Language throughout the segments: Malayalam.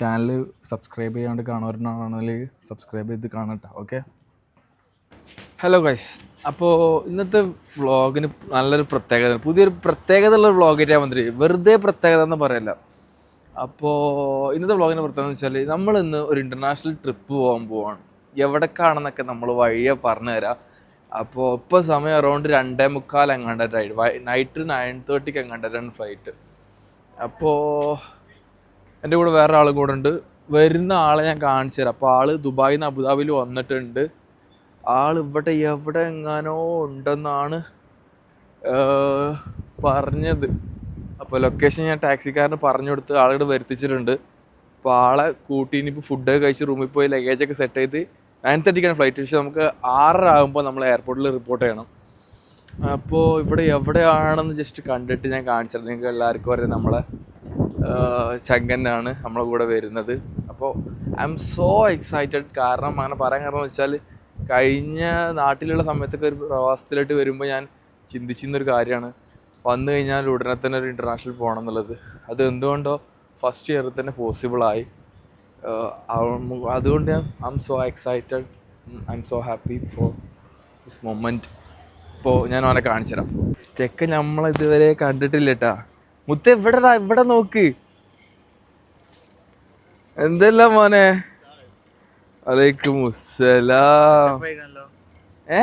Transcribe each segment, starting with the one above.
ചാനൽ സബ്സ്ക്രൈബ് ചെയ്യാണ്ട് കാണുന്നവരാണെങ്കിൽ സബ്സ്ക്രൈബ് ചെയ്ത് കാണട്ടോ ഓക്കെ ഹലോ ഗൈസ് അപ്പോൾ ഇന്നത്തെ വ്ളോഗിന് നല്ലൊരു പ്രത്യേകത പുതിയൊരു പ്രത്യേകത ഉള്ള വ്ളോഗായിട്ട് ഞാൻ വന്നിട്ട് വെറുതെ പ്രത്യേകത എന്ന് പറയല്ല. അപ്പോൾ ഇന്നത്തെ വ്ളോഗിന്റെ പ്രത്യേകത എന്ന് വെച്ചാൽ നമ്മൾ ഇന്ന് ഒരു ഇന്റർനാഷണൽ ട്രിപ്പ് പോകാൻ പോവാണ്. എവിടെ എവിടേക്കാണെന്നൊക്കെ നമ്മൾ വഴിയെ പറഞ്ഞു തരാം. അപ്പോൾ ഇപ്പോൾ സമയം അറൗണ്ട് രണ്ടേ മുക്കാൽ എങ്ങാണ്ടായിട്ട് നൈറ്റ് നയൻ തേർട്ടിക്ക് എങ്ങാണ്ടായിട്ടാണ് ഫ്ലൈറ്റ് അപ്പോൾ എന്റെ കൂടെ വേറെ ആളും കൂടെ ഉണ്ട്. വരുന്ന ആളെ ഞാൻ കാണിച്ചു തരാം. അപ്പോൾ ആൾ ദുബായിൽ നിന്ന് അബുദാബിയിൽ വന്നിട്ടുണ്ട്. ആൾ ഇവിടെ എവിടെ എങ്ങാനോ ഉണ്ടെന്നാണ് പറഞ്ഞത്. അപ്പോൾ ലൊക്കേഷൻ ഞാൻ ടാക്സിക്കാരന് പറഞ്ഞു കൊടുത്ത് ആളുകൾ വരുത്തിച്ചിട്ടുണ്ട്. അപ്പോൾ ആളെ കൂട്ടി ഇനിയിപ്പോൾ ഫുഡൊക്കെ കഴിച്ച് റൂമിൽ പോയി ലഗേജൊക്കെ സെറ്റ് ചെയ്ത് നയൻ തേർട്ടിക്കാണ് ഫ്ലൈറ്റ് പക്ഷേ നമുക്ക് ആറര ആകുമ്പോൾ നമ്മൾ എയർപോർട്ടിൽ റിപ്പോർട്ട് ചെയ്യണം. അപ്പോൾ ഇവിടെ എവിടെയാണെന്ന് ജസ്റ്റ് കണ്ടിട്ട് ഞാൻ കാണിച്ചത് നിങ്ങൾക്ക് എല്ലാവർക്കും അറിയാം നമ്മളെ ചങ്കനാണ് നമ്മളെ കൂടെ വരുന്നത്. അപ്പോൾ ഐ എം സോ എക്സൈറ്റഡ് കാരണം അങ്ങനെ പറയാൻ കാരണം എന്ന് വെച്ചാൽ കഴിഞ്ഞ നാട്ടിലുള്ള സമയത്തൊക്കെ ഒരു പ്രവാസത്തിലോട്ട് വരുമ്പോൾ ഞാൻ ചിന്തിച്ചിരുന്നൊരു കാര്യമാണ്. വന്നു കഴിഞ്ഞാൽ ഉടനെ തന്നെ ഒരു ഇന്റർനാഷണൽ പോകണം എന്നുള്ളത്. അത് എന്തുകൊണ്ടോ ഫസ്റ്റ് ഇയറിൽ തന്നെ പോസിബിളായി അതുകൊണ്ട് I'm so excited I'm so happy for this moment ഇപ്പോൾ ഞാൻ അവനെ കാണിച്ചു തരാം ചെക്കൻ നമ്മളിതുവരെ കണ്ടിട്ടില്ല കേട്ടാ. മുത്ത എവിടെടാ ഇവിടെ നോക്ക്. എന്തല്ല മോനെ? അലൈക്കും മുസ്സലാം ഏ?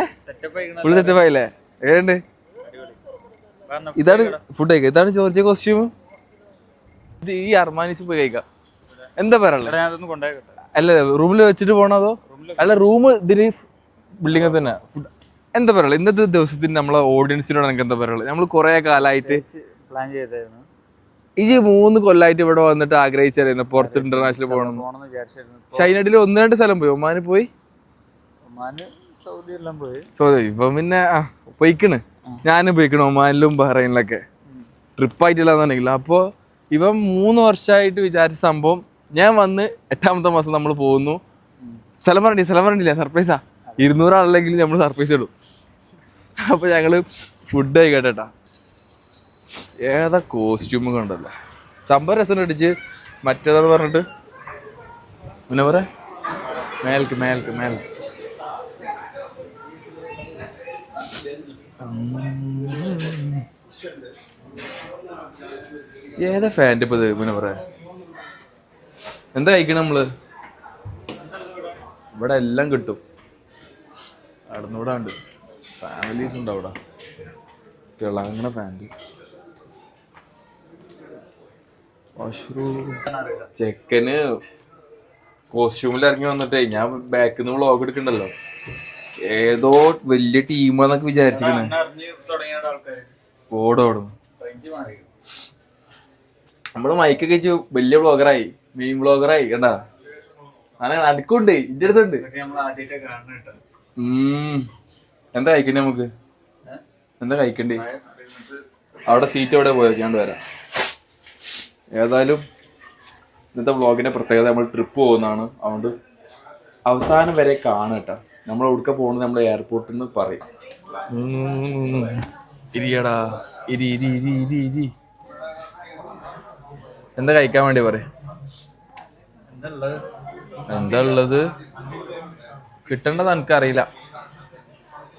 ഫുൾ സെറ്റപ്പ് ആയില്ലേ? എങ്ങനെയുണ്ട്? ഇതാണ് ഫുഡ് കഴിക്കുക ഇതാണ് ജോർജിയ കോസ്റ്റ്യൂം ഇത് ഈ അർമാനിസ് പോയി കഴിക്കാം. എന്താ പറയാനുള്ളത് അല്ല റൂമിൽ വെച്ചിട്ട് പോണതോ അല്ല റൂം ഇതിന് ബിൽഡിംഗ് തന്നെ. എന്താ പറയുക ഇന്നത്തെ ദിവസത്തിന് നമ്മളെ ഓഡിയൻസിനോട് എനിക്ക് എന്താ പറയുള്ളത് നമ്മൾ കുറെ കാലമായിട്ട് പ്ലാൻ ചെയ്തായിരുന്നു. ഈ മൂന്ന് കൊല്ലായിട്ട് ഇവിടെ വന്നിട്ട് ആഗ്രഹിച്ചായിരുന്നു പുറത്ത് ഇന്റർനാഷണൽ പോകണം. ചൈനയിൽ ഒന്ന് രണ്ട് സ്ഥലം പോയി. ഒമാന് പോയി? സൗദി ഇപ്പം പിന്നെ പോയിക്കണ്. ഞാനും പോയിക്കണ് ഒമാനിലും ബഹ്റൈനിലൊക്കെ. ട്രിപ്പായിട്ടില്ലാന്നുണ്ടെങ്കിൽ. അപ്പോൾ ഇവൻ മൂന്ന് വർഷമായിട്ട് വിചാരിച്ച സംഭവം ഞാൻ വന്ന് എട്ടാമത്തെ മാസം നമ്മൾ പോകുന്നു. സ്ഥലം പറഞ്ഞില്ല? സ്ഥലം പറഞ്ഞില്ല? സർപ്രൈസാ. ഇരുന്നൂറ് ആളിലെങ്കിലും നമ്മൾ സർപ്രൈസ് ഇടും. അപ്പോൾ ഞങ്ങൾ ഫുഡ് കഴിക്കട്ടെട്ടാ ഏതാ കോസ്റ്റ്യൂം കണ്ടല്ലോ സംഭവം രസം അടിച്ച് മറ്റേതാന്ന് പറഞ്ഞിട്ട്? പിന്നെ പറയാ മേൽക്ക് മേൽക്ക് മേൽക്ക്. ഏതാ ഫാന്റെ ഇപ്പൊ ഇത്? പിന്നെ പറയാ എന്താ കഴിക്കണം നമ്മൾ? ഇവിടെ എല്ലാം കിട്ടും. അവിടുന്ന് ഇവിടെ ഉണ്ട്. ഫാമിലീസ് ഉണ്ട് അവിടെ. തിളങ്ങണ ഫാന്റ് ചെക്കന് കോസ്റ്റ്യൂമിൽ ഇറങ്ങി വന്നിട്ടേ ഞാൻ ബാക്കിൽ നിന്ന് വ്ളോഗ് എടുക്കണ്ടല്ലോ. ഏതോ വലിയ ടീമാന്നൊക്കെ വിചാരിച്ചിരിക്കണേ. ഓടോടും നമ്മൾ മൈക്കൊക്കെ വെച്ച് വലിയ വ്ളോഗറായി മെയിൻ വ്ളോഗറായി കണ്ടാ? അങ്ങനെ അനക്കുണ്ട് ഇന്റെ അടുത്തുണ്ട്. എന്താ കഴിക്കണ്ടേ നമുക്ക്? എന്താ കഴിക്കണ്ടേ? അവിടെ സീറ്റ് എവിടെ പോയൊക്കെയാണ്ട് വരാം. ഏതായാലും ഇന്നത്തെ വ്ളോഗിന്റെ പ്രത്യേകത നമ്മൾ ട്രിപ്പ് പോകുന്നതാണ്. അതുകൊണ്ട് അവസാനം വരെ കാണട്ടോ നമ്മൾ എവിടുക്ക പോകുന്നത് നമ്മൾ എയർപോർട്ടിൽ നിന്ന് പറയും. ഇരിയടാ. ഇരി ഇരി ഇരി ഇരി ഇരി. എന്താ കഴിക്കാൻ വേണ്ടി പറ എന്താ ഉള്ളത്? കിട്ടേണ്ടത് എനിക്കറിയില്ല.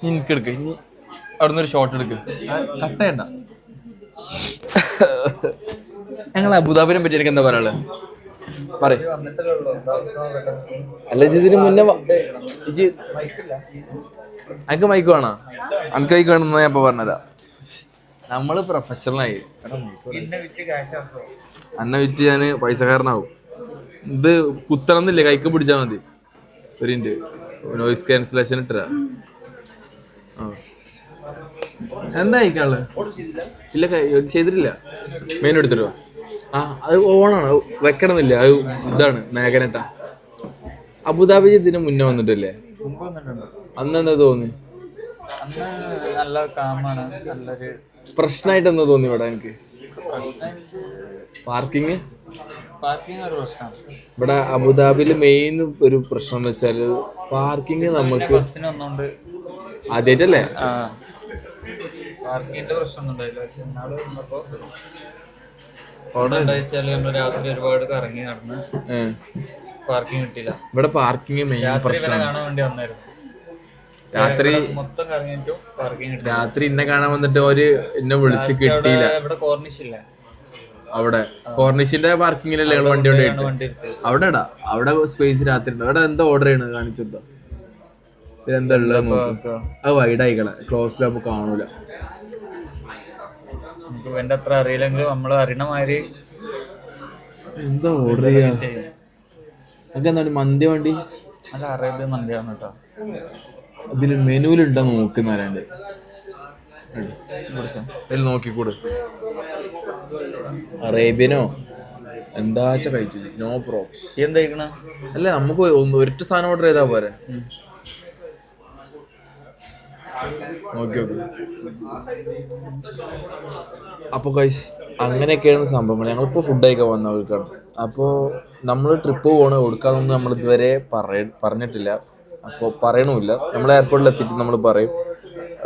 എനിക്ക് എടുക്ക. ഇനി അവിടുന്ന് ഒരു ഷോട്ട് എടുക്ക്. കട്ട് ചെയ്യണ്ട. ഞങ്ങൾ അബുദാബിനെ പറ്റി എനിക്ക് എന്താ പറയാനുള്ളത് പറയും. അല്ല ഇതിന് മുന്നേ അനക്ക് മൈക്ക് വേണോ? അനക്ക് മൈക്ക് വേണമെന്ന് ഞാൻ ഇപ്പൊ പറഞ്ഞുതരാം. നമ്മൾ പ്രൊഫഷണലായി അന്നെ വിറ്റ് ഞാൻ പൈസക്കാരനാവും. ഇത് കുത്തണമെന്നില്ല? കൈക്ക് പിടിച്ചാൽ മതി. ഒരു ഇന്റ് നോയിസ് ക്യാൻസലേഷൻ ഇട്ടരാ എന്താ കഴിക്കാൾ ഇല്ല ചെയ്തിട്ടില്ല. മെയിൻ എടുത്തിട്ടോ? ആ അത് ഓണാണ്. വെക്കണമെന്നില്ല. അത് ഇതാണ് മേഘനട്ട. അബുദാബി ഇതിന് മുന്നേ വന്നിട്ടില്ലേ? അന്ന് എന്താ തോന്നി? നല്ല കാമാണ് നല്ലൊരു പ്രശ്നമായിട്ട് എന്താ തോന്നി ഇവിടെ എനിക്ക്? പാർക്കിങ്? പാർക്കിംഗ് ഒരു പ്രശ്നമാണ് ഇവിടെ അബുദാബിയിൽ മെയിൻ ഒരു പ്രശ്നം എന്ന് വെച്ചാൽ പാർക്കിംഗ് നമുക്ക് ബസ്സിന് ഒന്നുകൊണ്ട് ആദ്യമായിട്ടല്ലേ പാർക്കിങ്ങിന്റെ പ്രശ്നമൊന്നും ഉണ്ടായില്ല. പക്ഷെ വെച്ചാൽ നമ്മൾ രാത്രി ഒരുപാട് കറങ്ങി നടന്ന് പാർക്കിംഗ് കിട്ടിയില്ല. ഇവിടെ പാർക്കിംഗ് മെയിൻ രാത്രി ഇവനെ കാണാൻ വേണ്ടി വന്നായിരുന്നു. രാത്രി മൊത്തം കറങ്ങിയിട്ടും പാർക്കിംഗ് കിട്ടില്ല രാത്രി എന്നെ കാണാൻ വന്നിട്ട് അവർ എന്നെ വിളിച്ച് കിട്ടിയില്ല. ഇവിടെ കോർണിഷ് ഇല്ല? അവിടെ. കോർണിഷിന്റെ പാർക്കിംഗിലല്ലേ ഞങ്ങൾ വണ്ടി കൊണ്ട്. വണ്ടി അവിടെ ഇടാ അവിടെ സ്പേസ് രാത്രി ഉണ്ട്. അവിടെ എന്താ ഓർഡർ ചെയ്യണത് കാണിച്ചിട്ടോ ഇതെന്താ ഉള്ളത് നോക്ക്. അത് വൈഡ് ആയിക്കളെ ആവുമ്പോ കാണൂല. നമുക്ക് ഇവന്റെ അത്ര അറിയില്ലെങ്കിലും നമ്മൾ അറിയണ മാതിരി എന്താ ഓർഡർ ചെയ്യാ? നമുക്ക് എന്താണ് മന്തി വണ്ടി? അല്ല അറേബ്യൻ മന്തിയാണ് കേട്ടോ. അതിന് മെനുവിലുണ്ടോ ഉണ്ടോ ഇതിൽ നോക്കിക്കൂട്? അറേബ്യനോ? എന്താച്ച കഴിച്ചത്? നോ പ്രോ എന്താ കഴിക്കണ? അല്ല നമുക്ക് ഒരൊറ്റ സാധനം ഓർഡർ ചെയ്താ പോരെ? നോക്കി ഓക്കെ. അപ്പോൾ കൈസ് അങ്ങനെയൊക്കെയാണ് സംഭവങ്ങൾ ഞങ്ങളിപ്പോൾ ഫുഡ് കഴിക്കാൻ വന്നവർക്കാണ് അപ്പോൾ നമ്മൾ ട്രിപ്പ് പോകണ കൊടുക്കാതൊന്നും നമ്മൾ ഇതുവരെ പറയ പറഞ്ഞിട്ടില്ല. അപ്പോൾ പറയണമില്ല നമ്മൾ എയർപോർട്ടിൽ എത്തിയിട്ട് നമ്മൾ പറയും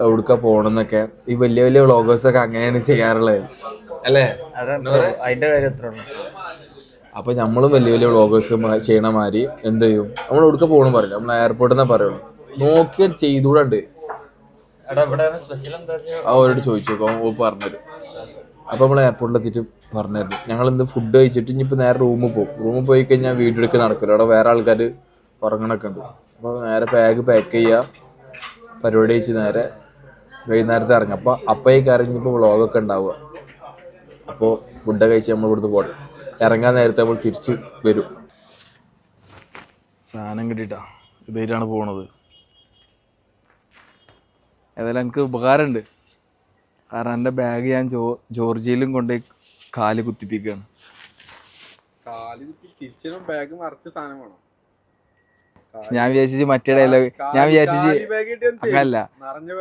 എവിടുക്ക പോകണമെന്നൊക്കെ ഈ വലിയ വലിയ വ്ളോഗേഴ്സൊക്കെ അങ്ങനെയാണ് ചെയ്യാറുള്ളത് അല്ലേ? അതിന്റെ അതിന്റെ കാര്യം എത്ര അപ്പോൾ അപ്പൊ നമ്മളും വലിയ വലിയ വ്ളോഗേഴ്സ് ചെയ്യണ മാതിരി എന്ത് ചെയ്യും? നമ്മൾ എവിടുക്ക പോകണം പറയില്ല. നമ്മൾ എയർപോർട്ടിൽ നിന്നേ പറയുള്ളൂ. നോക്കിയാൽ ചെയ്തുകൂടണ്ട് ഇവിടെ സ്പെഷ്യൽ എന്താ വെച്ചാ അവരോട് ചോദിച്ചു അപ്പൊ ഓ പറഞ്ഞുതരും. അപ്പൊ നമ്മൾ എയർപോർട്ടിൽ എത്തിയിട്ട് പറഞ്ഞായിരുന്നു ഞങ്ങൾ എന്ത് ഫുഡ് കഴിച്ചിട്ട് ഇനിയിപ്പോൾ നേരെ റൂമിൽ പോകും. റൂമിൽ പോയി കഴിഞ്ഞാൽ വീഡിയോ എടുക്കാൻ നടക്കില്ല. അവിടെ വേറെ ആൾക്കാർ ഉറങ്ങണൊക്കെ ഉണ്ട്. അപ്പോൾ നേരെ ബാഗ് പാക്ക് ചെയ്യുക പരിപാടി കഴിച്ച് നേരെ വൈകുന്നേരത്തെ ഇറങ്ങും. അപ്പോൾ ഈ ഇറങ്ങിയപ്പോൾ വ്ളോഗൊക്കെ ഉണ്ടാവുക. അപ്പോൾ ഫുഡ് കഴിച്ച് നമ്മൾ ഇവിടുന്ന് പോകണം ഇറങ്ങാൻ നേരത്തെ നമ്മൾ തിരിച്ച് വരും. സാധനം കിട്ടിട്ടാ ഇതായിട്ടാണ് പോണത്. ഏതായാലും എനിക്ക് ഉപകാരമുണ്ട്. കാരണം എന്റെ ബാഗ് ഞാൻ ജോ ജോർജിയയിലും കൊണ്ടുപോയി കാൽ കുത്തിപ്പിക്കുകയാണ്. കാൽ കുത്തി ബാഗ് മറച്ച സാധനം വേണം. ഞാൻ വിചാരിച്ചു മറ്റേ ഡയലോഗ് ഞാൻ വിചാരിച്ചു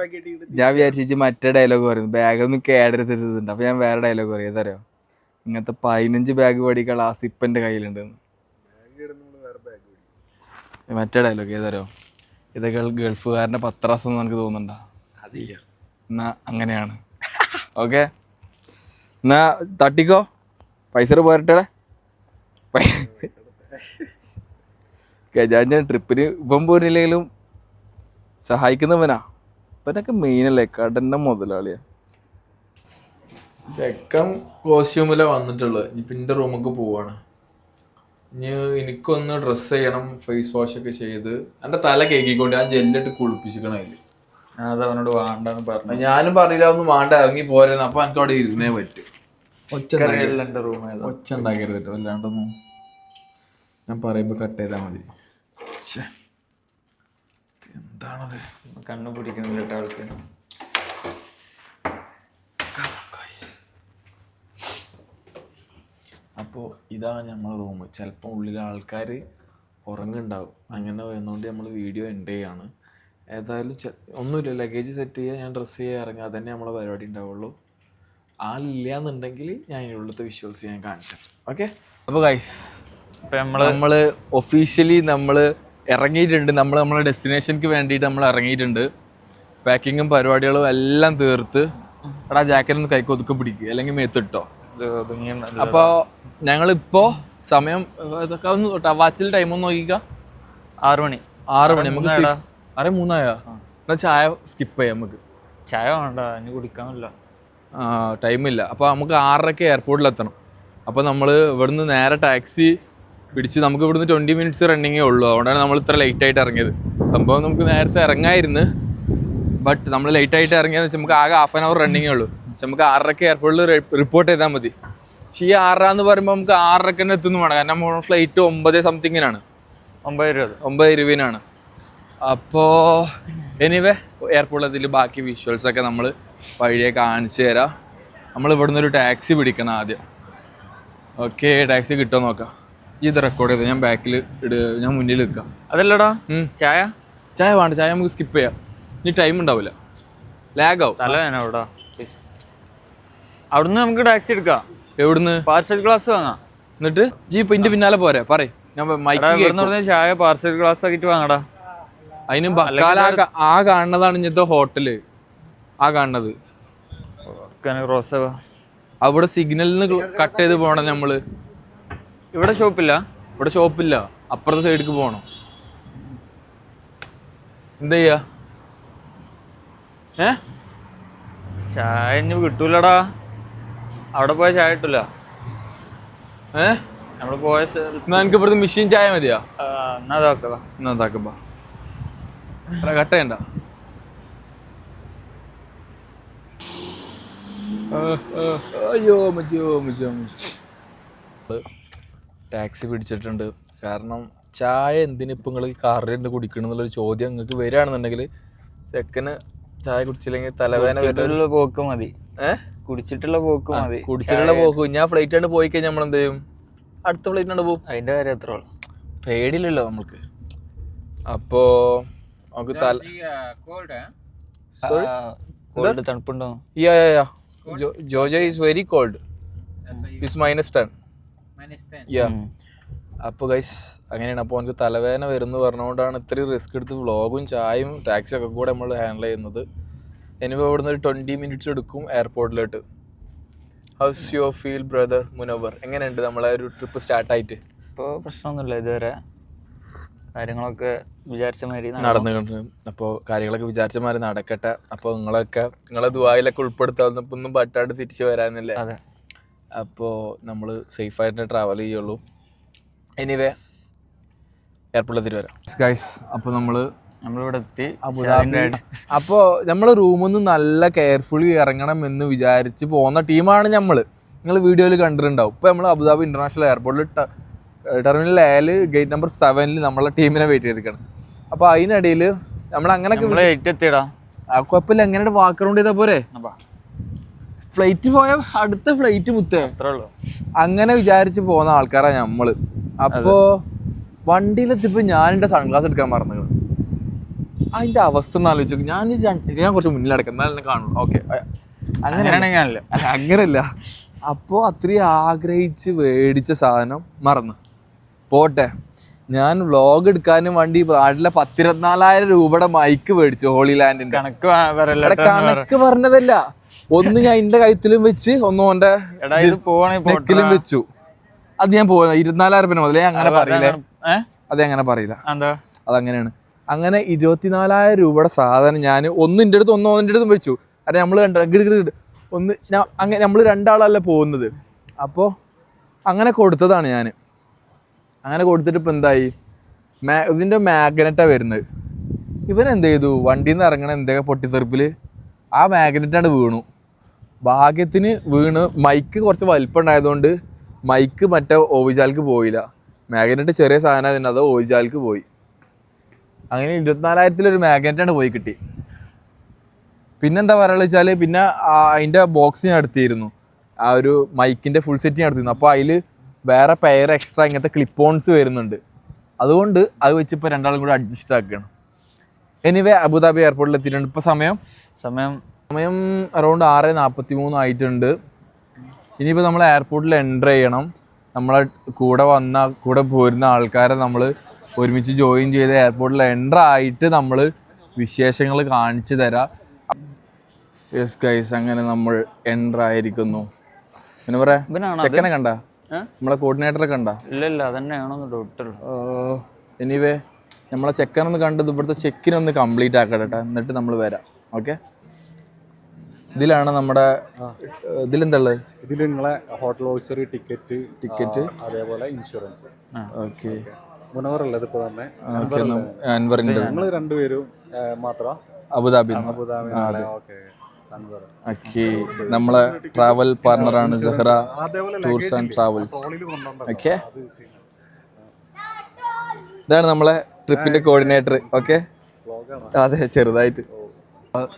കിട്ടിയിട്ട് ഞാൻ വിചാരിച്ചു മറ്റേ ഡയലോഗ് പറയുന്നു ബാഗ് ഒന്നും കേടരുത്തരുതുണ്ട് അപ്പൊ ഞാൻ വേറെ ഡയലോഗ് പറയും ഏതറിയോ ഇങ്ങനത്തെ പതിനഞ്ച് ബാഗ് പഠിക്കാൻ ആ സിപ്പന്റെ കയ്യിലുണ്ട്. മറ്റേ ഡയലോഗ് ഏതറിയോ ഇതൊക്കെ ഗൾഫുകാരന്റെ പത്രാസം എന്ന് എനിക്ക് തോന്നുന്നുണ്ടോ? എന്നാ അങ്ങനെയാണ്. ഓക്കെ. എന്നാ തട്ടിക്കോ. പൈസ പോരട്ടെ ഗജാഞ്ചൻ ട്രിപ്പിന് ഇവൻ പോരില്ലെങ്കിലും സഹായിക്കുന്നവനാ. ഇവനൊക്കെ മെയിനല്ലേ കടന്റെ മുതലാളിയാ. ചെക്കം കോസ്റ്റ്യൂമിലെ വന്നിട്ടുള്ളത്. ഇനിയിപ്പോ എന്റെ റൂമൊക്കെ പോവാണ്. ഇനി എനിക്കൊന്ന് ഡ്രസ്സ് ചെയ്യണം ഫേസ് വാഷ് ഒക്കെ ചെയ്ത്. എന്റെ തല കേക്കിക്കൊണ്ട് ഞാൻ ജെല്ലിട്ട് കുളിപ്പിച്ചിരിക്കണം അതിൽ. അത് അവനോട് വേണ്ടെന്ന് പറഞ്ഞു. ഞാനും പറഞ്ഞില്ല ഒന്നും വേണ്ട ഇറങ്ങി പോരുന്നു. അപ്പൊ എനിക്ക് അവിടെ ഇരുന്നേ പറ്റും. ഒച്ച ഉണ്ടാക്കരുത്. എന്റെ റൂം ഒച്ച ഉണ്ടാക്കരുത് കേട്ടോ. അല്ലാണ്ടൊന്നും ഞാൻ പറയുമ്പോ കട്ട് ചെയ്താ മതി. എന്താണത്? കണ്ണു പിടിക്കുന്നില്ല കേട്ടോ ആൾക്ക്. അപ്പോൾ ഇതാണ് നമ്മളെ റൂം ചിലപ്പോൾ ഉള്ളിലെ ആൾക്കാർ ഉറങ്ങുണ്ടാവും. അങ്ങനെ വരുന്നതുകൊണ്ട് നമ്മൾ വീഡിയോ എൻഡ് ചെയ്യാണ്. ഏതായാലും ഒന്നുമില്ല. ലഗേജ് സെറ്റ് ചെയ്യുക ഞാൻ ഡ്രസ്സ് ചെയ്യുക ഇറങ്ങുക അതന്നെ നമ്മളെ പരിപാടി ഉണ്ടാവുള്ളൂ. ആളില്ല എന്നുണ്ടെങ്കിൽ ഞാൻ ഇവിടുത്തെ വിഷ്വൽസ് ഞാൻ കാണിച്ചത് ഓക്കെ അപ്പോൾ ഗൈസ് അപ്പം നമ്മൾ നമ്മൾ ഒഫീഷ്യലി നമ്മൾ ഇറങ്ങിയിട്ടുണ്ട്. നമ്മൾ നമ്മളെ ഡെസ്റ്റിനേഷനിക്ക് വേണ്ടിയിട്ട് നമ്മൾ ഇറങ്ങിയിട്ടുണ്ട്. പാക്കിങ്ങും പരിപാടികളും എല്ലാം തീർത്ത് എടാ ജാക്കറ്റ് ഒന്ന് കൈക്കൊതുക്കി പിടിക്കുക അല്ലെങ്കിൽ മേത്തിട്ടോ. അപ്പോൾ ഞങ്ങളിപ്പോൾ സമയം ഇതൊക്കെ ഒന്ന് വാച്ചിൽ ടൈം ഒന്ന് നോക്കിക്ക. ആറ് മണി. ആറ് മണി. നമുക്ക്. അര മൂന്നായോ? എന്നാ ചായ സ്കിപ്പ് ചെയ്യാം നമുക്ക്. ചായ വേണ്ട ഇനി കുടിക്കാനില്ല. ടൈമില്ല അപ്പോൾ നമുക്ക് ആറരയ്ക്ക് എയർപോർട്ടിൽ എത്തണം അപ്പോൾ നമ്മൾ ഇവിടുന്ന് നേരെ ടാക്സി പിടിച്ച് നമുക്ക് ഇവിടുന്ന് ട്വന്റി മിനിറ്റ്സ് റണ്ണിങ്ങേ ഉള്ളൂ. അതുകൊണ്ടാണ് നമ്മൾ ഇത്ര ലേറ്റ് ആയിട്ട് ഇറങ്ങിയത്. സംഭവം നമുക്ക് നേരത്തെ ഇറങ്ങായിരുന്നു. ബട്ട് നമ്മൾ ലേറ്റ് ആയിട്ട് ഇറങ്ങിയെന്ന് വെച്ചാൽ നമുക്ക് ആകെ ഹാഫ് ആൻ അവർ റണ്ണിങ്ങേ ഉള്ളൂ. നമുക്ക് ആറരയ്ക്ക് എയർപോർട്ടിൽ റിപ്പോർട്ട് ചെയ്താൽ മതി. പക്ഷേ ഈ ആറര എന്ന് പറയുമ്പോൾ നമുക്ക് ആറരക്കന്നെ തന്നെ എത്തുന്നു വേണം. കാരണം ഫ്ലൈറ്റ് ഒമ്പത് സംതിങ്ങിനാണ് ഒമ്പത് ഇരുപത്. ഒമ്പത് ഇരുപതിനാണ്. അപ്പോൾ എനിവേ എയർപോർട്ടിൽ ബാക്കി വിഷ്വൽസ് ഒക്കെ നമ്മൾ വഴിയെ കാണിച്ചു തരാം. നമ്മൾ ഇവിടുന്ന് ഒരു ടാക്സി പിടിക്കണം ആദ്യം. ഓക്കെ ടാക്സി കിട്ടുമോ നോക്കാം. ഇത് റെക്കോർഡ് ചെയ്ത്? ഞാൻ ബാക്കിൽ ഇട് ഞാൻ മുന്നിൽ നിൽക്കാം. അതല്ലടാ ചായ? ചായ വേണ്ട ചായ നമുക്ക് സ്കിപ്പ് ചെയ്യാം. ഇനി ടൈം ഉണ്ടാവില്ല. ലാഗ് ആവും. തല വേന അവിടെ. പ്ലീസ് അവിടുന്ന് നമുക്ക് ടാക്സി എടുക്കാം. എവിടുന്ന്? പാർസൽ ഗ്ലാസ് വാങ്ങാം. എന്നിട്ട്? ജീപ്പ് ഇന്റെ പിന്നാലെ പോരെ. പറയും. ഞാൻ മൈക്ക് ചായ പാർസൽ ഗ്ലാസ് ആക്കിട്ട് വാങ്ങടാ. അതിന് ആ കാണുന്നതാണ് ഇന്നത്തെ ഹോട്ടൽ. ആ കാണുന്നത്. റോസവ അവിടെ സിഗ്നലിൽ നിന്ന് കട്ട് ചെയ്ത് പോണം നമ്മൾ ഇവിടെ ഷോപ്പില്ല? ഇവിടെ ഷോപ്പില്ല. അപ്പുറത്തെ സൈഡിക്ക് പോണം. എന്ത് ചെയ്യാ? ഏ? ചായ ഇനി കിട്ടൂലടാ. അവിടെ പോയ ചായ കിട്ടൂല. ഏ? നമ്മൾ പോയ എനിക്ക് ഇവിടുത്തെ മെഷീൻ ചായ മതിയാ? എന്നാ എന്നാ താക്കപ്പാ കട്ട് ചെയ്യണ്ട. അയ്യോ മജിയോ മജിയോ ടാക്സി പിടിച്ചിട്ടുണ്ട്. കാരണം ചായ എന്തിനിപ്പോൾ നിങ്ങൾ കാറിൽ നിന്ന് കുടിക്കണം എന്നുള്ളൊരു ചോദ്യം നിങ്ങൾക്ക് വരികയാണെന്നുണ്ടെങ്കിൽ ചെക്കന് ചായ കുടിച്ചില്ലെങ്കിൽ തലവേദന പോക്ക് മതി. ഏഹ് കുടിച്ചിട്ടുള്ള പോക്ക് മതി. കുടിച്ചിട്ടുള്ള പോക്ക്. ഞാൻ ഫ്ലൈറ്റ് ആണ് പോയി കഴിഞ്ഞാൽ നമ്മൾ എന്ത് ചെയ്യും? അടുത്ത ഫ്ലൈറ്റിനാണ് പോകും. അതിന്റെ കാര്യം എത്ര ഉള്ളു. പേടിയില്ലല്ലോ നമ്മൾക്ക്. അപ്പോ നമുക്ക് തല കോൾഡ് തണുപ്പുണ്ടോ? Yeah, yeah, yeah. Jo- Georgia is very cold. It's minus 10. Yeah. അപ്പോൾ ഗൈസ് അങ്ങനെയാണ്. അപ്പോൾ എനിക്ക് തലവേദന വരുന്നു പറഞ്ഞുകൊണ്ടാണ് ഇത്രയും റിസ്ക് എടുത്ത് വ്ളോഗും ചായയും ടാക്സിയും ഒക്കെ കൂടെ നമ്മൾ ഹാൻഡിൽ ചെയ്യുന്നത്. ഇനിയിപ്പോൾ ഇവിടുന്ന് ഒരു ട്വന്റി മിനിറ്റ്സ് എടുക്കും എയർപോർട്ടിലോട്ട് how's your feel brother Munavar എങ്ങനെയുണ്ട് നമ്മളെ ഒരു ട്രിപ്പ് സ്റ്റാർട്ടായിട്ട് ഇപ്പോൾ പ്രശ്നമൊന്നുമില്ല ഇതുവരെ. കാര്യങ്ങളൊക്കെ വിചാരിച്ച മാതിരി നടന്നു. നടന്നുകൊണ്ട് അപ്പോൾ കാര്യങ്ങളൊക്കെ വിചാരിച്ച മാതിരി നടക്കട്ടെ. അപ്പോൾ നിങ്ങളൊക്കെ നിങ്ങളെ ദുബായിലൊക്കെ ഉൾപ്പെടുത്താവുന്ന ഒന്നും പറ്റാണ്ട് തിരിച്ചു വരാനല്ലേ? അതെ. അപ്പോൾ നമ്മൾ സേഫായിട്ട് ട്രാവൽ ചെയ്യുള്ളൂ. എനിവേ എയർപോർട്ടിലെത്തിട്ട് വരാം. ഗൈസ് അപ്പോൾ നമ്മൾ നമ്മളിവിടെ എത്തി. അബുദാബി. അപ്പോൾ നമ്മൾ റൂമിൽ നിന്ന് നല്ല കെയർഫുള്ളി ഇറങ്ങണം എന്ന് വിചാരിച്ച് പോകുന്ന ടീമാണ് നമ്മൾ നിങ്ങൾ വീഡിയോയിൽ കണ്ടിട്ടുണ്ടാവും. ഇപ്പോൾ നമ്മൾ അബുദാബി ഇന്റർനാഷണൽ എയർപോർട്ടിൽ ടെർമിനൽ എയിൽ ഗേറ്റ് നമ്പർ സെവനിൽ നമ്മളെ ടീമിനെ വെയിറ്റ് ചെയ്തിരിക്കണം. അപ്പോൾ അതിനിടയിൽ നമ്മൾ അങ്ങനെയൊക്കെ എത്തിയടാ. ആ കുഴപ്പമില്ല എങ്ങനെ വാക്ക് റൗണ്ട് ചെയ്താൽ പോരെ? അപ്പാ. ഫ്ലൈറ്റ് പോയ അടുത്ത ഫ്ലൈറ്റ് മുത്തേ. അങ്ങനെ വിചാരിച്ച് പോകുന്ന ആൾക്കാരാ നമ്മൾ അപ്പോ വണ്ടിയിലെത്തിപ്പോ ഞാൻ എന്റെ സൺഗ്ലാസ് എടുക്കാൻ മറന്നു അതിന്റെ അവസ്ഥ ഒന്ന് ആലോചിച്ചു ഞാൻ ഞാൻ കുറച്ച് മുന്നിൽ അടക്കാം എന്നാലും എന്നെ കാണുള്ളൂ. ഓക്കെ അങ്ങനെ അങ്ങനെയാണെങ്കിൽ അങ്ങനെയല്ല. അപ്പോ അത്രയും ആഗ്രഹിച്ച് മേടിച്ച സാധനം മറന്നു. പോട്ടെ. ഞാൻ വ്ളോഗ് എടുക്കാനും വേണ്ടി നാട്ടിലെ പത്തിരുപത്തിനാലായിരം രൂപയുടെ മൈക്ക് മേടിച്ചു ഹോളി ലാൻഡിന്റെ കണക്ക് പറഞ്ഞതല്ല. ഒന്ന് ഞാൻ എന്റെ കഴുത്തിലും വെച്ച് ഒന്ന് ഓന്റെ നെക്കിലും വെച്ചു. അത് ഞാൻ പോകുന്നത് ഇരുപത്തിനാലായിരം രൂപ മുതലേ അങ്ങനെ പറയില്ല? അതെ അങ്ങനെ പറയില്ല. അതങ്ങനെയാണ്. അങ്ങനെ ഇരുപത്തിനാലായിരം രൂപയുടെ സാധനം ഞാൻ ഒന്ന് എന്റെ അടുത്ത് ഒന്ന് ഓന്റെ അടുത്തും വെച്ചു. അതെ നമ്മൾ രണ്ട്. ഒന്ന് അങ്ങനെ നമ്മൾ രണ്ടാളല്ലേ പോകുന്നത്. അപ്പോ അങ്ങനെ കൊടുത്തതാണ് ഞാൻ അങ്ങനെ കൊടുത്തിട്ട് ഇപ്പം എന്തായി? മാ ഇതിന്റെ മാഗ്നറ്റാണ് വരുന്നത്. ഇവൻ എന്ത് ചെയ്തു? വണ്ടിയിൽ നിന്ന് ഇറങ്ങണ എന്തൊക്കെ പൊട്ടിത്തെറിപ്പിൽ ആ മാഗ്നറ്റാണ് വീണു. ഭാഗ്യത്തിന് വീണ്. മൈക്ക് കുറച്ച് വലിപ്പം ഉണ്ടായതുകൊണ്ട് മൈക്ക് മറ്റേ ഓവിജാൽക്ക് പോയില്ല. മാഗ്നറ്റ് ചെറിയ സാധനം തന്നെ അത് ഓവിജാൽക്ക് പോയി. അങ്ങനെ ഇരുപത്തിനാലായിരത്തിലൊരു മാഗ്നറ്റാണ് പോയി കിട്ടി. പിന്നെന്താ പറയുക വെച്ചാൽ പിന്നെ അതിന്റെ ബോക്സ് ഞാൻ എടുത്തിരുന്നു. ആ ഒരു മൈക്കിന്റെ ഫുൾ സെറ്റ് ഞാൻ എടുത്തിരുന്നു. അപ്പോൾ അതിൽ വേറെ പെയർ എക്സ്ട്രാ ഇങ്ങനത്തെ ക്ലിപ്പോൺസ് വരുന്നുണ്ട്. അതുകൊണ്ട് അത് വെച്ച് ഇപ്പോൾ രണ്ടാളും കൂടെ അഡ്ജസ്റ്റ് ആക്കുകയാണ്. എനിവേ അബുദാബി എയർപോർട്ടിൽ എത്തിയിട്ടുണ്ട്. ഇപ്പോൾ സമയം? സമയം? സമയം അറൗണ്ട് ആറ് നാൽപ്പത്തി മൂന്ന് ആയിട്ടുണ്ട് ഇനിയിപ്പോൾ നമ്മൾ എയർപോർട്ടിൽ എന്റർ ചെയ്യണം. നമ്മളെ കൂടെ വന്ന കൂടെ പോരുന്ന ആൾക്കാരെ നമ്മൾ ഒരുമിച്ച് ജോയിൻ ചെയ്ത് എയർപോർട്ടിൽ എന്റർ ആയിട്ട് നമ്മൾ വിശേഷങ്ങൾ കാണിച്ചു തരാം. യെസ് ഗൈസ് അങ്ങനെ നമ്മൾ എന്റർ ആയിരിക്കുന്നു. പിന്നെ പറയാ? ചെക്കനെ കണ്ട? നമ്മളെ കോർഡിനേറ്ററെ കണ്ട? ഇല്ല. ഇല്ല അതന്നെയാണോന്ന് ഡൗട്ടുള്ളൂ എനിവേ നമ്മളെ ചെക്കനൊന്ന് കണ്ടത് ഇവിടുത്തെ ചെക്കിനൊന്ന് കംപ്ലീറ്റ് ആക്കട്ടെ കേട്ടോ എന്നിട്ട് നമ്മൾ വരാം. ഓക്കെ ഇതിലാണ് നമ്മുടെ ഇതിലെന്താ ഇതിൽ നിങ്ങളെ ഹോട്ടൽ വൗച്ചർ ടിക്കറ്റ് ടിക്കറ്റ് അതേപോലെ ഇൻഷുറൻസ് ഓക്കെ അൻവറിന്റെ ഉള്ളത് ഇപ്പൊ തന്നെ. ഓക്കെ അൻവറിന്റെ നിങ്ങൾ രണ്ടുപേരും മാത്രം Abu Dhabi Abu Dhabi okay okay നമ്മളെ travel പാർട്ണറാണ് Zahra tours and travels okay ഇതാണ് നമ്മളെ ട്രിപ്പിന്റെ കോർഡിനേറ്റർ ഓക്കെ അതെ ചെറുതായിട്ട്.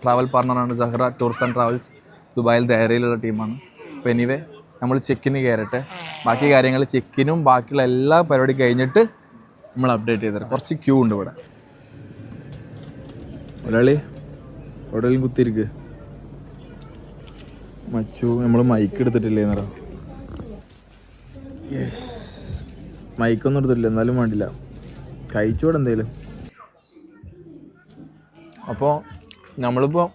ട്രാവൽ പാർട്ണറാണ് സഹ്റ ടൂർസ് ആൻഡ് ട്രാവൽസ് ദുബായിൽ ദയറയിലുള്ള ടീമാണ്. അപ്പോൾ എനിവേ നമ്മൾ ചെക്കിന് കയറട്ടെ ബാക്കി കാര്യങ്ങൾ ചെക്കിനും ബാക്കിയുള്ള എല്ലാ പരിപാടി കഴിഞ്ഞിട്ട് നമ്മൾ അപ്ഡേറ്റ് ചെയ്തു കുറച്ച് ക്യൂ ഉണ്ട് ഇവിടെ. ഒരാളി എവിടെയെങ്കിലും കുത്തിരിക്ക് മച്ചു നമ്മൾ മൈക്ക് എടുത്തിട്ടില്ലേ എന്നറ യെസ് മൈക്കൊന്നും എടുത്തിട്ടില്ല എന്നാലും വേണ്ടില്ല. കഴിച്ചുകൂടെ എന്തേലും? അപ്പോൾ നമ്മളിപ്പോൾ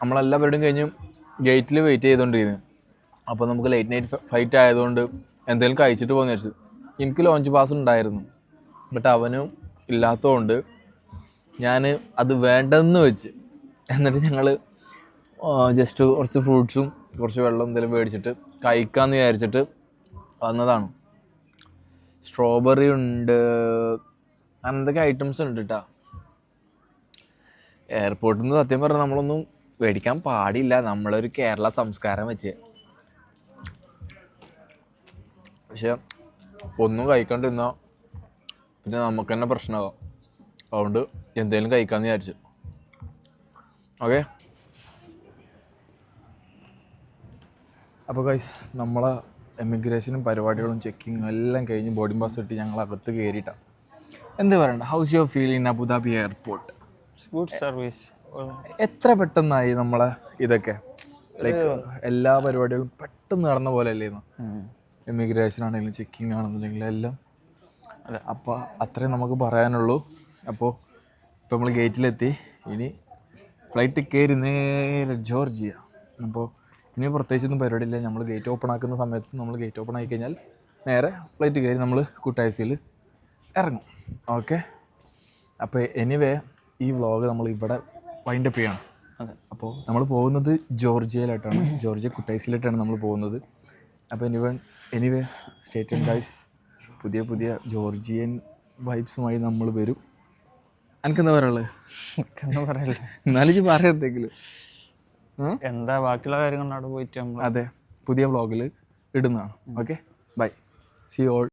നമ്മളെല്ലാവരുടെയും കഴിഞ്ഞ് ഗേറ്റിൽ വെയിറ്റ് ചെയ്തുകൊണ്ടിരുന്നു അപ്പോൾ നമുക്ക് ലേറ്റ് നൈറ്റ് ഫ്ലൈറ്റ് ആയതുകൊണ്ട് എന്തെങ്കിലും കഴിച്ചിട്ട് പോകുന്ന വെച്ചു എനിക്ക് ലോഞ്ച് പാസ് ഉണ്ടായിരുന്നു. ബട്ട് അവനും ഇല്ലാത്തതുകൊണ്ട് ഞാൻ അത് വേണ്ടെന്ന് വെച്ച്. എന്നിട്ട് ഞങ്ങൾ ജസ്റ്റ് കുറച്ച് ഫ്രൂട്ട്സും കുറച്ച് വെള്ളം എന്തെങ്കിലും മേടിച്ചിട്ട് കഴിക്കാമെന്ന് വിചാരിച്ചിട്ട് വന്നതാണ്. സ്ട്രോബെറി ഉണ്ട്. എന്തൊക്കെ ഐറ്റംസ് ഉണ്ട് കേട്ടോ എയർപോർട്ടിൽ നിന്ന് സത്യം പറഞ്ഞാൽ നമ്മളൊന്നും മേടിക്കാൻ പാടില്ല. നമ്മളൊരു കേരള സംസ്കാരം വെച്ച്. പക്ഷെ ഒന്നും കഴിക്കാണ്ടിരുന്നാൽ പിന്നെ നമുക്ക് തന്നെ പ്രശ്നമാകും അതുകൊണ്ട് എന്തെങ്കിലും കഴിക്കാമെന്ന് വിചാരിച്ചു. ഓക്കെ അപ്പോൾ ഗൈസ് നമ്മളെ എമിഗ്രേഷനും പരിപാടികളും ചെക്കിങ്ങും എല്ലാം കഴിഞ്ഞ് ബോർഡിംഗ് പാസ് കിട്ടി ഞങ്ങൾ അകത്ത് കയറിയിട്ടാണ് എന്ത് പറയണ്ട? How's your feel in Abu Dhabi airport good service എത്ര പെട്ടെന്നായി നമ്മളെ ഇതൊക്കെ? ലൈക്ക് എല്ലാ പരിപാടികളും പെട്ടെന്ന് നടന്ന പോലെ അല്ലേന്ന് എമിഗ്രേഷൻ ആണെങ്കിലും ചെക്കിങ് ആണെന്നുണ്ടെങ്കിലും എല്ലാം. അപ്പോൾ അത്രയും നമുക്ക് പറയാനുള്ളൂ. അപ്പോൾ ഇപ്പോൾ നമ്മൾ ഗേറ്റിലെത്തി ഇനി ഫ്ലൈറ്റ് കയറി നേരെ ജോർജിയ. അപ്പോൾ ഇനി പ്രത്യേകിച്ചൊന്നും പരിപാടിയില്ല. നമ്മൾ ഗേറ്റ് ഓപ്പൺ ആക്കുന്ന സമയത്ത് നമ്മൾ ഗേറ്റ് ഓപ്പൺ ആയി കഴിഞ്ഞാൽ നേരെ ഫ്ലൈറ്റ് കയറി നമ്മൾ കുട്ടാഴ്ചയിൽ ഇറങ്ങും. ഓക്കെ അപ്പോൾ എനിവേ ഈ വ്ളോഗ് നമ്മൾ ഇവിടെ വൈൻഡപ്പ് ചെയ്യണം. അപ്പോൾ നമ്മൾ പോകുന്നത് ജോർജിയയിലായിട്ടാണ്. ജോർജിയ കുട്ടൈസിലായിട്ടാണ് നമ്മൾ പോകുന്നത്. അപ്പോൾ anyway anyway state and guys പുതിയ പുതിയ ജോർജിയൻ വൈബ്സുമായി നമ്മൾ വരും. എനിക്കെന്താ പറയാനുള്ളത്? എന്താ പറയല്ലേ എന്നാലും ഇജ്ജ് പറയാം എന്തെങ്കിലും എന്താ ബാക്കിയുള്ള കാര്യങ്ങൾ അവിടെ പോയിട്ട് അതെ പുതിയ വ്ളോഗിൽ ഇടുന്നതാണ്. Okay bye C all